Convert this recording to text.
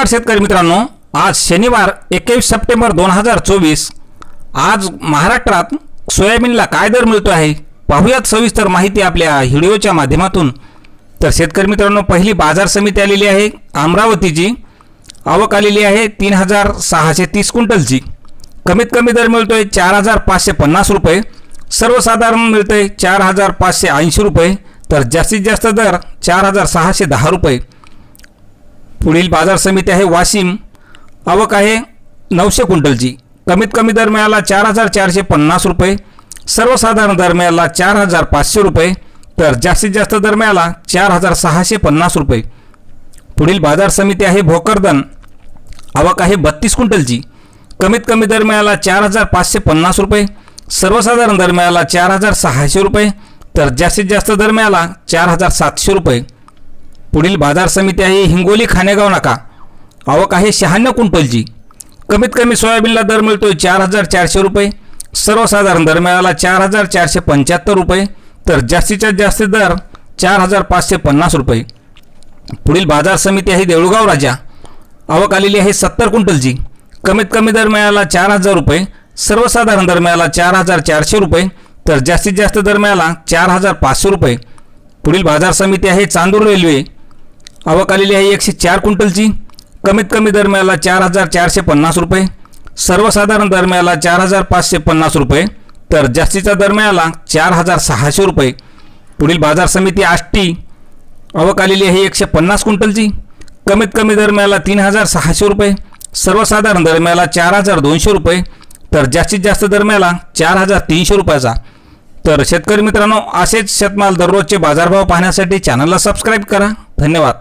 नमस्कार शेतकरी मित्रांनो. आज शनिवार एकवीस सप्टेंबर दोन हजार चोवीस. आज महाराष्ट्रात सोयाबीनला काय दर मिळतो आहे? पाहूयात सविस्तर माहिती आपल्या व्हिडिओच्या माध्यमातून. तर शेतकरी मित्रांनो पहिली बाजार समिती आलेली आहे अमरावतीची. आवक आलेली आहे तीन हजार सहाशे तीस क्विंटलची. कमीत कमी दर मिळतोय चार हजार पाचशे पन्नास रुपये. सर्वसाधारण मिळतोय चार हजार पाचशे ऐंशी रुपये. तर जास्तीत जास्त दर चार हजार सहाशे दहा रुपये. पुढील बाजार समिती आहे वाशिम. आवक आहे नऊशे क्विंटलची. कमीत कमी दर मिळाला चार हजार चारशे पन्नास रुपये. सर्वसाधारण दर मिळाला चार हजार पाचशे रुपये. तर जास्तीत जास्त दर मिळाला चार हजार सहाशे पन्नास रुपये. पुढील बाजार समिती आहे भोकरदन. आवक आहे बत्तीस क्विंटलची. कमीत कमी दर मिळाला चार हजार पाचशे पन्नास रुपये. सर्वसाधारण दर मिळाला चार हजार सहाशे रुपये. तर जास्तीत जास्त दर मिळाला चार हजार सातशे रुपये. पुढील बाजार समिती आहे हिंगोली खानेगाव नाका. आवक आहे शहाण्णव क्विंटलची कमीत कमी सोयाबीनला दर मिळतोय चार हजार चारशे रुपये. सर्वसाधारण दर मिळाला चार हजार चारशे पंच्याहत्तर रुपये. तर जास्तीत जास्त दर चार हजार पाचशे पन्नास रुपये. पुढील बाजार समिती आहे देऊळगाव राजा. आवक आलेली आहे सत्तर क्विंटलची कमीत कमी दर मिळाला चार हजार रुपये. सर्वसाधारण दर मिळाला चार हजार चारशे रुपये. तर जास्तीत जास्त दर मिळाला चार हजार पाचशे रुपये. पुढील बाजार समिती आहे चांदूर रेल्वे. आवक आलेली आहे एकशे चार क्विंटलची. कमीत कमी दरम्याला चार हजार चारशे पन्नास रुपये. सर्वसाधारण दरम्याला चार हजार पाचशे पन्नास रुपये. तर जास्तीचा दरम्याला चार हजार सहाशे रुपये. पुढील बाजार समिती आष्टी. आवक आलेली आहे एकशे पन्नास क्विंटलची. कमीत कमी दरम्याला तीन हजार सहाशे रुपये. सर्वसाधारण दरम्याला चार हजार दोनशे रुपये. तर जास्तीत जास्त दरम्याला चार हजार तीनशे रुपयाचा. तर शेतकरी मित्रांनो असेच शेतमाल दररोजचे बाजारभाव पाहण्यासाठी चॅनलला सबस्क्राईब करा. धन्यवाद.